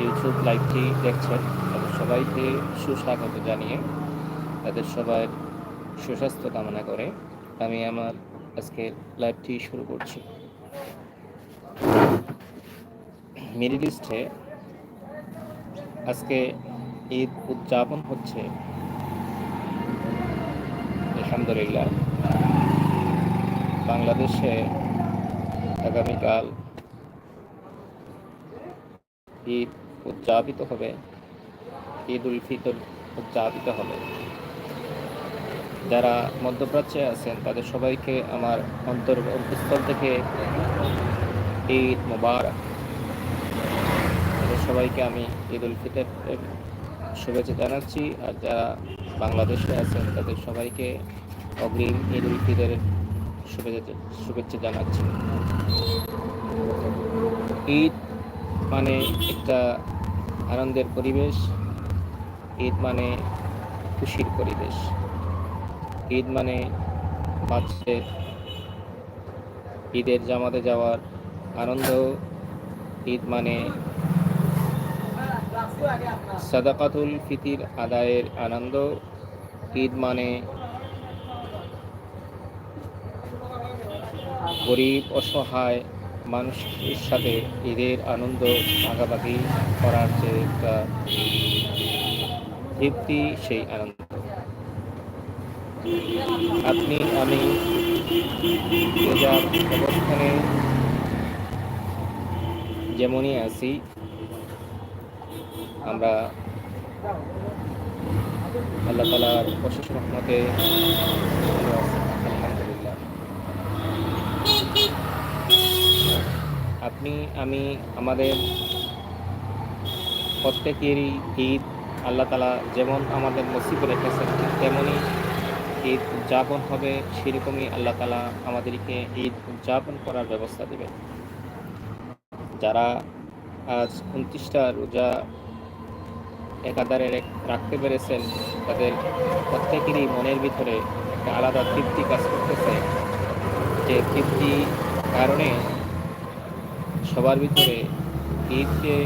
YouTube লাইভটি দেখছেন। তাদের সবাইকে সুস্বাগত জানিয়ে তাদের সবার সুস্বাস্থ্য কামনা করে আমি আমার আজকের লাইভটি শুরু করছি। মিডিল ইস্টে আজকে ঈদ উদযাপন হচ্ছে। আলহামদুলিল্লাহ। বাংলাদেশে আগামীকাল ঈদ উদযাপিত হবে। ঈদ উল ফিতর উদযাপিত হবে। যারা মধ্যপ্রাচ্যে আছেন, তাদের সবাইকে আমার অন্তর অন্তঃস্থল থেকে ঈদ মোবারক। তাদের সবাইকে আমি ঈদ উল ফিতরের শুভেচ্ছা জানাচ্ছি। আর যারা বাংলাদেশে আছেন, তাদের সবাইকে অগ্রিম ঈদ উল ফিতরের শুভেচ্ছা শুভেচ্ছা জানাচ্ছি। ঈদ মানে একটা আনন্দের পরিবেশ, ঈদ মানে খুশির পরিবেশ। ঈদ মানে বাচ্চাদের ঈদের জামাতে যাওয়ার আনন্দ। ঈদ মানে সাদাকাতুল ফিতির আদায়ের আনন্দ। ঈদ মানে গরিব, অসহায় মানুষের সাথে ঈদের আনন্দ ভাগাভাগি করার যে একটা তৃপ্তি, সেই আনন্দ। আপনি, আমি অবস্থানে যেমনই আছি, আমরা আল্লাহ তালার অশেষ রহমতে আলহামদুলিল্লাহ আপনি, আমি, আমাদের প্রত্যেকেরই ঈদ আল্লাহ তালা যেমন আমাদের নসিবে রেখেছেন তেমনই ঈদ উদযাপন হবে, সেরকমই আল্লাহ তালা আমাদেরকে ঈদ উদযাপন করার ব্যবস্থা দেবেন। যারা আজ উনত্রিশটা রোজা একাধারে রাখতে পেরেছেন, তাদের প্রত্যেকেরই মনের ভিতরে একটা আলাদা তৃপ্তি কাজ করতেছে। যে তৃপ্তি কারণে সবার ভিতরে ঈদকে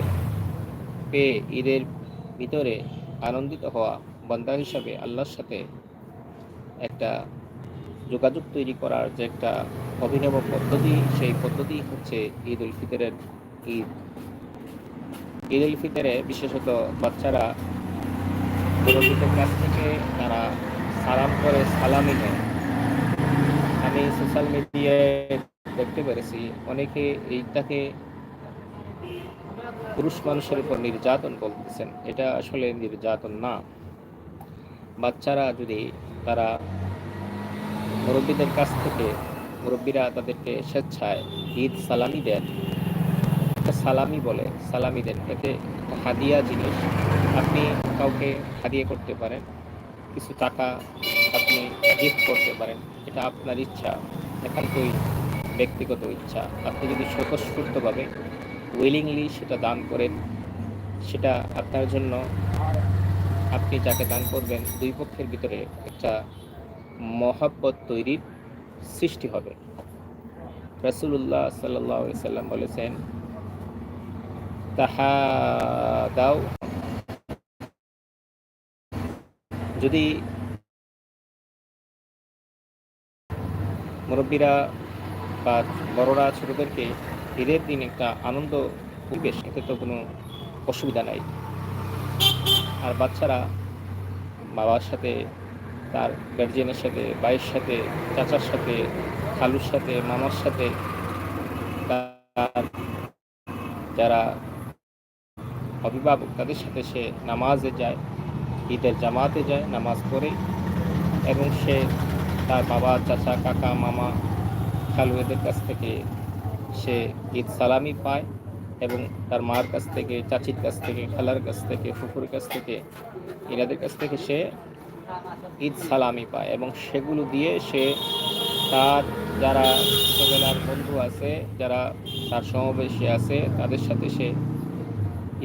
পেয়ে ঈদের ভিতরে আনন্দিত হওয়া বন্দা হিসাবে আল্লাহর সাথে একটা যোগাযোগ তৈরি করার যে একটা অভিনব পদ্ধতি, সেই পদ্ধতি হচ্ছে ঈদ উল ফিতরের ঈদ। ঈদ উল ফিতরে বিশেষত বাচ্চারা মুরব্বীদের কাছ থেকে তারা সালাম করে সালামি নেয়। আমি সোশ্যাল মিডিয়ায় দেখতে পেরেছি। অনেকে এইটাকে পুরুষ মানুষের উপর নির্যাতন বলতেছেন এটা আসলে নির্যাতন না। বাচ্চারা যদি তারা মুরব্বীদের কাছ থেকে, মুরব্বীরা তাদেরকে স্বেচ্ছায় ঈদ সালামি দেন সালামি বলে, সালামি দেন, এতে হাদিয়া জিনিস, আপনি কাউকে হাদিয়া করতে পারেন, কিছু টাকা আপনি গিফট করতে পারেন, এটা আপনার ইচ্ছা। একান্তই ব্যক্তিগত ইচ্ছা। আপনি যদি স্বতঃস্ফূর্তভাবে উইলিংলি সেটা দান করেন, সেটা আপনার জন্য আপনি যাকে দান করবেন, দুই পক্ষের ভিতরে একটা মহাব্বত তৈরির সৃষ্টি হবে। রসুল্লাহ সাল্লাহ সাল্লাম বলেছেন, তাহা দাও। যদি মুরব্বীরা বা বড়রা ছোটদেরকে ঈদের দিন একটা আনন্দ পরিবেশ এতে তো কোনো অসুবিধা নাই। আর বাচ্চারা বাবার সাথে, তার গার্জিয়ানের সাথে, ভাইয়ের সাথে, চাচার সাথে, খালুর সাথে, মামার সাথে, তার যারা অভিভাবক, তাদের সাথে সে নামাজে যায়, ঈদের জামাতে যায়, নামাজ পড়ে এবং সে তার বাবা, চাচা, কাকা, মামা খালু এদের কাছ থেকে সে ঈদ সালামি পায় এবং তার মার কাছ থেকে, চাচির কাছ থেকে, খালার কাছ থেকে, ফুফুর কাছ থেকে, এনাদের কাছ থেকে সে ঈদ সালামি পায় এবং সেগুলো দিয়ে সে তার যারা ছোটোবেলার বন্ধু আছে, যারা তার সমাবেশে আছে, তাদের সাথে সে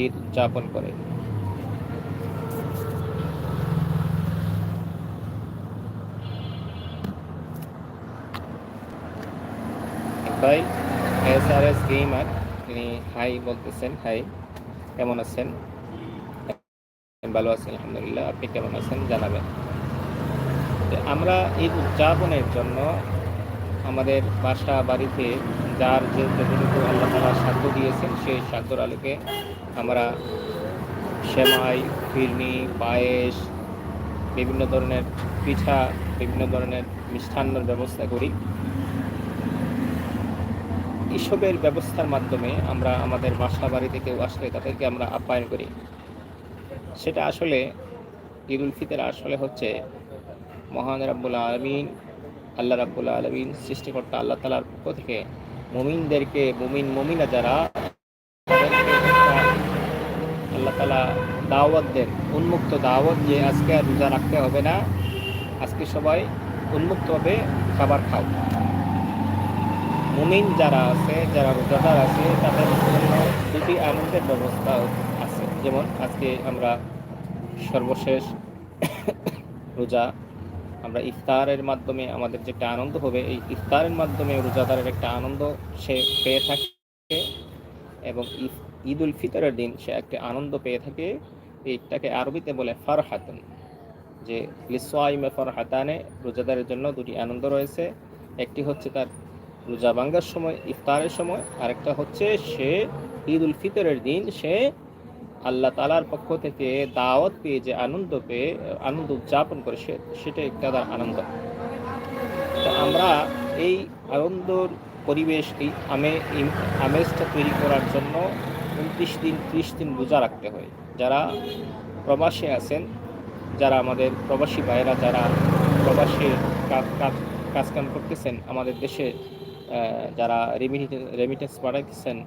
ঈদ উদযাপন করে। ভাই, এস আর এস গেমার তিনি হাই বলতেছেন হাই কেমন আছেন? ভালো আছি, আলহামদুলিল্লাহ, আপনি কেমন আছেন? জানাবেন। আমরা ঈদ উদযাপনের জন্য আমাদের বাসা বাড়িতে যার যে যতটুকু আল্লাহ তালা সাধ্য দিয়েছেন, সেই সাধ্যর আলোকে আমরা সেমাই, ফিরনি, পায়েস, বিভিন্ন ধরনের পিঠা, বিভিন্ন ধরনের মিষ্টান্নর ব্যবস্থা করি। এসবের ব্যবস্থার মাধ্যমে আমরা আমাদের বাসা বাড়িতে কেউ আসলে তাদেরকে আমরা আপ্যায়ন করি। সেটা আসলে ঈদ উল ফিতর আসলে হচ্ছে মহান রাব্বুল আলমিন, আল্লাহ রাব্বুল আলমিন, সৃষ্টিকর্তা আল্লাহ তালার পক্ষ থেকে মুমিনদেরকে, মুমিন, মুমিনা যারা, আল্লাহ তালা দাওয়াত দেন, উন্মুক্ত দাওয়াত যে আজকে আর রোজা রাখতে হবে না, আজকে সবাই উন্মুক্তভাবে খাবার খাও। মুমিন যারা আছে, যারা রোজাদার আছে, তাদের জন্য দুটি আনন্দের ব্যবস্থা আছে। যেমন আজকে আমরা সর্বশেষ রোজা, আমরা ইফতারের মাধ্যমে আমাদের যে একটা আনন্দ হবে, এই ইফতারের মাধ্যমে রোজাদারের একটা আনন্দ সে পেয়ে থাকে এবং ঈদ উল ফিতরের দিন সে একটা আনন্দ পেয়ে থাকে। এইটাকে আরবিতে বলে ফারহাতুন, যে লিসওয়াইমে ফারহাতানে রোজাদারের জন্য দুটি আনন্দ রয়েছে। একটি হচ্ছে তার রোজা ভাঙ্গার সময়, ইফতারের সময়। আরেকটা হচ্ছে সে ঈদ উল ফিতরের দিন, সে আল্লাহ তালার পক্ষ থেকে দাওয়াত পেয়ে যে আনন্দ পেয়ে, আনন্দ উদযাপন করে, সে সেটা একটা তার আনন্দ। তো আমরা এই আনন্দর পরিবেশ, এই আমে আমেজটা তৈরি করার জন্য উনত্রিশ দিন, ত্রিশ দিন রোজা রাখতে হয়। যারা প্রবাসে আছেন, যারা আমাদের প্রবাসী ভাইয়েরা, যারা প্রবাসে কাজ কাজ, কাজকাম করতেছেন, আমাদের দেশে যারা রেমিটেন্স পাঠাইতেছেন,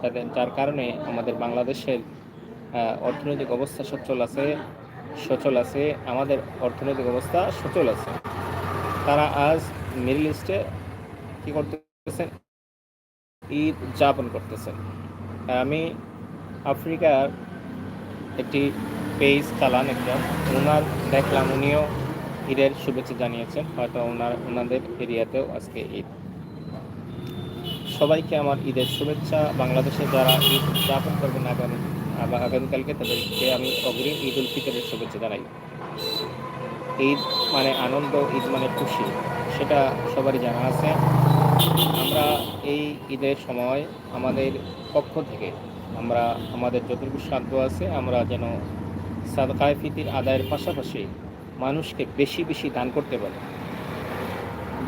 তাদের, যার কারণে আমাদের বাংলাদেশের অর্থনৈতিক অবস্থা সচল আছে সচল আছে, আমাদের অর্থনৈতিক অবস্থা সচল আছে। তারা আজ মিডল ইস্টে কী করতেছেন? ঈদ উদযাপন করতেছেন। আমি আফ্রিকার একটি পেজ চালান একজন। ওনার দেখলাম, উনিও ঈদের শুভেচ্ছা জানিয়েছেন। হয়তো ওনার ওনাদের এরিয়াতেও আজকে ঈদ। সবাইকে আমার ঈদের শুভেচ্ছা। বাংলাদেশে যারা ঈদ উদযাপন করবেন আগামী আগামীকালকে তাদেরকে আমি অগ্রিম ঈদ উল ফিতরের শুভেচ্ছা জানাই। ঈদ মানে আনন্দ, ঈদ মানে খুশি, সেটা সবারই জানা আছে। আমরা এই ঈদের সময় আমাদের পক্ষ থেকে আমরা আমাদের যতটুকু সাধ্য আছে, আমরা যেন সাদকায় ফিতির আদায়ের পাশাপাশি মানুষকে বেশি বেশি দান করতে পারি।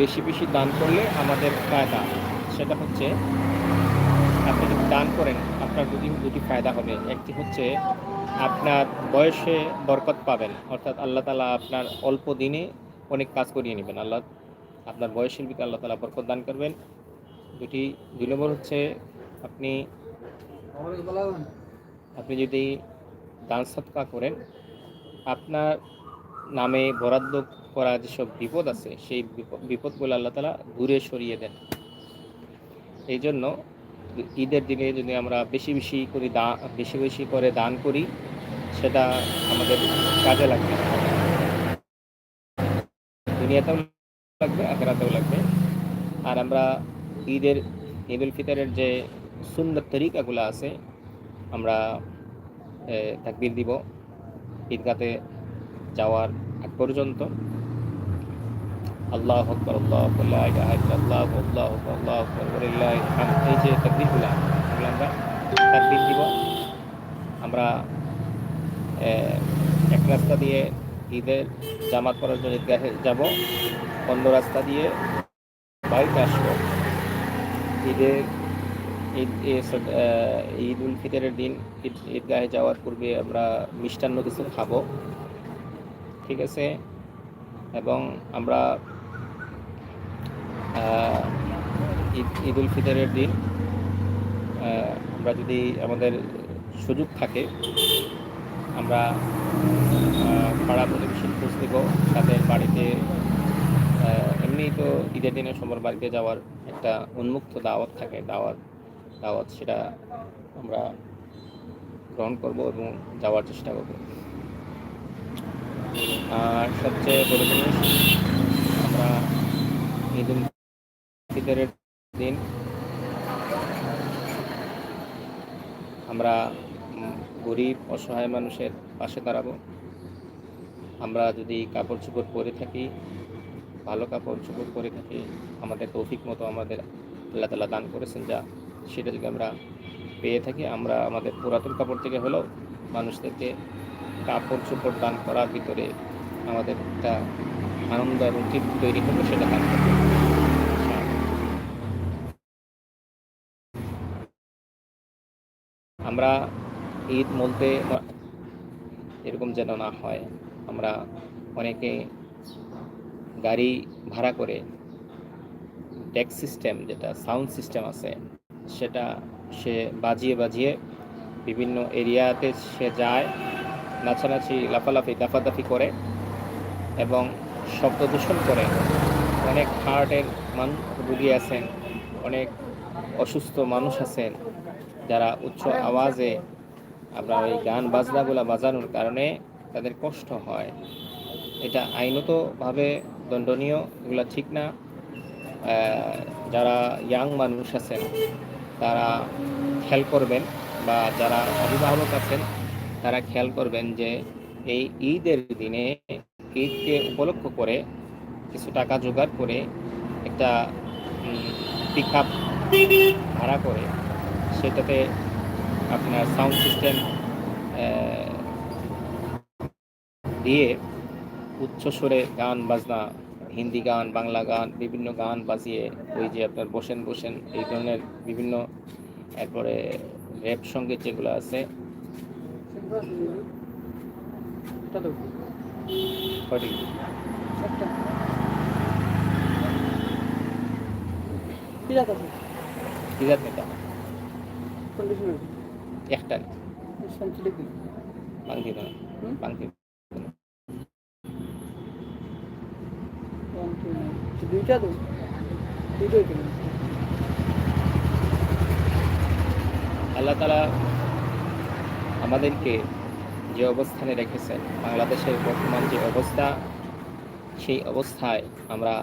বেশি বেশি দান করলে আমাদের ফায়দা সেটা হচ্ছে, আপনি যদি দান করেন, আপনার দুটি দুটি ফায়দা হবে। একটি হচ্ছে, আপনার বয়সে বরকত পাবেন। অর্থাৎ আল্লাহ তালা আপনার অল্প দিনে অনেক কাজ করিয়ে নেবেন। আল্লাহ, আপনার বয়সের ভিতরে আল্লাহ তালা বরকত দান করবেন। দুটি, দুই নম্বর হচ্ছে, আপনি আপনি যদি দান সৎকা করেন, আপনার নামে বরাদ্দ করা যেসব বিপদ আছে, সেই বিপদগুলো আল্লাহ তালা দূরে সরিয়ে দেন। এই জন্য ঈদের দিনে যদি আমরা বেশি বেশি করে দা, বেশি বেশি করে দান করি, সেটা আমাদের কাজে লাগবে। দুনিয়াতেও লাগবে, আখেরাতেও লাগবে। আর আমরা ঈদের ঈদ উল ফিতরের যে সুন্দর তরিকাগুলো আছে, আমরা তাকবির দিব ঈদগাতে যাওয়ার আগ পর্যন্ত। আল্লাহ আকবর, আল্লাহ আল্লাহ আল্লাহ আল্লাহ আল্লাহ এই যে তাকবিরগুলো আমরা তাকবির দিব। আমরা এক রাস্তা দিয়ে ঈদের জামাত করার জন্য ঈদগাহে যাব, অন্য রাস্তা দিয়ে বাড়িতে আসব। ঈদের ঈদ ঈদ উল ফিতরের দিন ঈদ, ঈদগাহে যাওয়ার পূর্বে আমরা মিষ্টান্ন কিছু খাব। ঠিক আছে? এবং আমরা ঈদ ঈদ উল ফিতরের দিন আমরা যদি আমাদের সুযোগ থাকে, আমরা পাড়া প্রতিবেশী খোঁজ দেব তাদের বাড়িতে এমনি তো ঈদের দিনে সবার বাড়িতে যাওয়ার একটা উন্মুক্ত দাওয়াত থাকে, দাওয়াত দাওয়াত সেটা আমরা গ্রহণ করব এবং যাওয়ার চেষ্টা করব। আর সবচেয়ে বড় জিনিস আমরা ঈদ উল ফিতরের দিন। আমরা গরিব, অসহায় মানুষের পাশে দাঁড়াবো। আমরা যদি কাপড় চোপড় পরে থাকি, ভালো কাপড় চোপড় পরে থাকি, আমাদের তৌফিক মতো আমাদের আল্লাহ তালা দান করেছেন যা, সেটা যদি আমরা পেয়ে থাকি, আমরা আমাদের পুরাতন কাপড় থেকে হলেও মানুষদেরকে কাপড় চোপড় দান করার ভিতরে আমাদের একটা আনন্দ এবং তৃপ্তি তৈরি হবে সেটা দান করব। আমরা ঈদ বলতে এরকম যেন না হয়, আমরা অনেকে গাড়ি ভাড়া করে ট্যাক্স সিস্টেম যেটা সাউন্ড সিস্টেম আছে, সেটা সে বাজিয়ে বাজিয়ে বিভিন্ন এরিয়াতে সে যায়, নাচানাচি, লাফালাফি, দাফাদাফি করে এবং শব্দ দূষণ করে। অনেক হার্টের মান রুগী আছেন, অনেক অসুস্থ মানুষ আছেন যারা উচ্চ আওয়াজে আপনার ওই গান বাজনাগুলো বাজানোর কারণে তাদের কষ্ট হয়। এটা আইনতভাবে দণ্ডনীয় এগুলো ঠিক না। যারা ইয়াং মানুষ আছেন তারা খেয়াল করবেন বা যারা অভিভাবক আছেন তারা খেয়াল করবেন যে এই ঈদের দিনে ঈদকে উপলক্ষ করে কিছু টাকা জোগাড় করে একটা পিক আপ ভাড়া করে সেটাতে আপনার সাউন্ড সিস্টেম দিয়ে উচ্চ সুরে গান বাজনা হিন্দি গান বাংলা গান বিভিন্ন গান বাজিয়ে ওই যে আপনার বসেন বসেন এই ধরনের বিভিন্ন এরপরে র্যাপ সংগীত যেগুলো আছে। বিরাট নেতা। কন্ডিশনার দুইটা তো দুইটাই কেন? আল্লাহ তালা আমাদেরকে যে অবস্থানে রেখেছেন বাংলাদেশের বর্তমান যে অবস্থা সেই অবস্থায় আমরা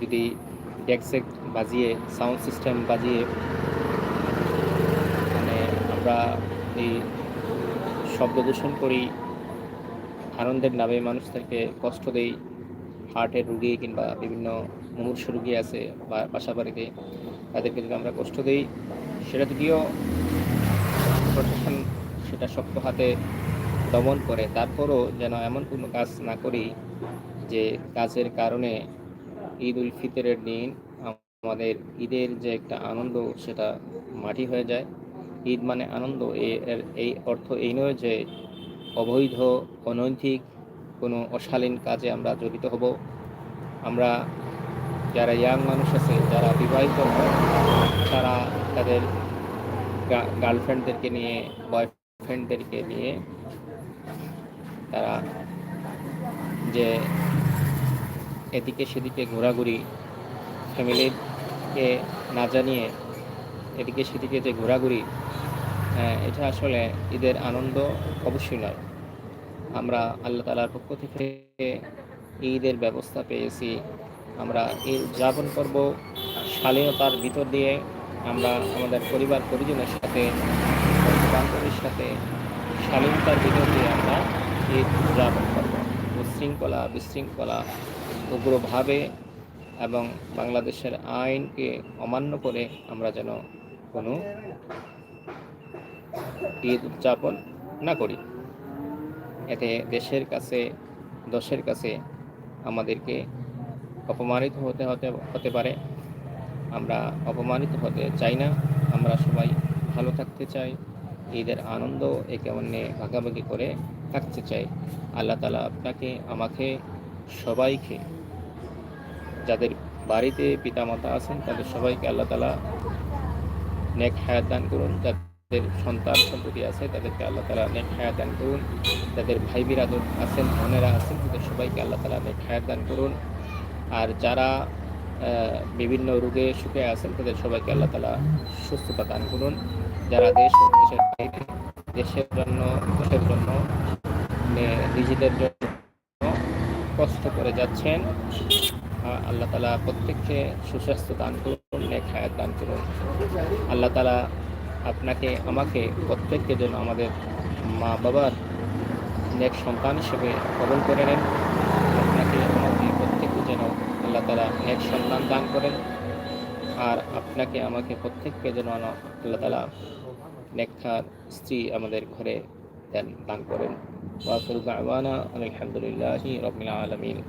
যদি ডেকসেক বাজিয়ে সাউন্ড সিস্টেম বাজিয়ে আমরা এই শব্দ দূষণ করি, আনন্দের নামে মানুষদেরকে কষ্ট দেই হার্টের রুগী কিংবা বিভিন্ন মুমূর্ষ রুগী আছে বা বাসা বাড়িতে, তাদেরকে যদি আমরা কষ্ট দিই, সেটা যদিও প্রশাসন সেটা শক্ত হাতে দমন করে, তারপরও যেন এমন কোনো কাজ না করি যে কাজের কারণে ঈদ উল ফিতরের দিন আমাদের ঈদের যে একটা আনন্দ, সেটা মাটি হয়ে যায়। ঈদ মানে আনন্দ। এর, এই অর্থ এই নয় যে অবৈধ, অনৈতিক কোনো অশালীন কাজে আমরা জড়িত হব। আমরা যারা ইয়াং মানুষ আছে, যারা বিবাহিত তারা তাদের গার্লফ্রেন্ডদেরকে নিয়ে, বয়ফ্রেন্ডদেরকে নিয়ে তারা যে এদিকে সেদিকে ঘোরাঘুরি, ফ্যামিলিকে না জানিয়ে এদিকে সেদিকে যে ঘোরাঘুরি এটা আসলে ঈদের আনন্দ অবশ্যই নয়। আমরা আল্লাহ তালার পক্ষ থেকে ঈদের ব্যবস্থা পেয়েছি। আমরা ঈদ উদযাপন করব। শালীনতার ভিতর দিয়ে আমরা আমাদের পরিবার পরিজনের সাথে বান্ধবীর সাথে শালীনতার ভিতর দিয়ে আমরা ঈদ উদযাপন করব। উশৃঙ্খলা, বিশৃঙ্খলা, উগ্রভাবে এবং বাংলাদেশের আইনকে অমান্য করে আমরা যেন কোনো ঈদ উদযাপন না করি। এতে দেশের কাছে, দশের কাছে আমাদেরকে অপমানিত হতে হতে হতে পারে। আমরা অপমানিত হতে চাই না। আমরা সবাই ভালো থাকতে চাই। ঈদের আনন্দ একে অন্যে ভাগাভাগি করে থাকতে চাই। আল্লাহ তালা আপনাকে, আমাকে, সবাইকে যাদের বাড়িতে পিতামাতা আছেন, তাদের সবাইকে আল্লাহ তালা নেক হায়াত দান করুন। যাদের সন্তান সন্ততি আছে, তাদেরকে আল্লাহ তালা নেক হায়াত দান করুন। যাদের ভাই বিরাদর আছেন, বোনেরা আছেন তাদের সবাইকে আল্লাহ তালা নেক হায়াত দান করুন। আর যারা বিভিন্ন রোগে সুখে আছেন, তাদের সবাইকে আল্লাহ তালা সুস্থতা দান করুন। যারা দেশ দেশের বাইরে, দেশের জন্য দেশের জন্য নিজেদের জন্য কষ্ট করে যাচ্ছেন আল্লাহ তালা প্রত্যেককে সুস্বাস্থ্য দান করুন, নেক হায়াত দান করুন। আল্লাহ তালা আপনাকে, আমাকে, প্রত্যেককে যেন আমাদের মা বাবার নেক সন্তান হিসেবে কবল করে নেন। আপনাকে, আমাকে প্রত্যেককে যেন আল্লাহ তালা নেক সন্তান দান করেন। আর আপনাকে, আমাকে প্রত্যেককে যেন আল্লাহ তালা নেককার স্ত্রী আমাদের ঘরে দেন, দান করেন। ওয়াকুল আলহামদুলিল্লাহি রবিল আলমিন।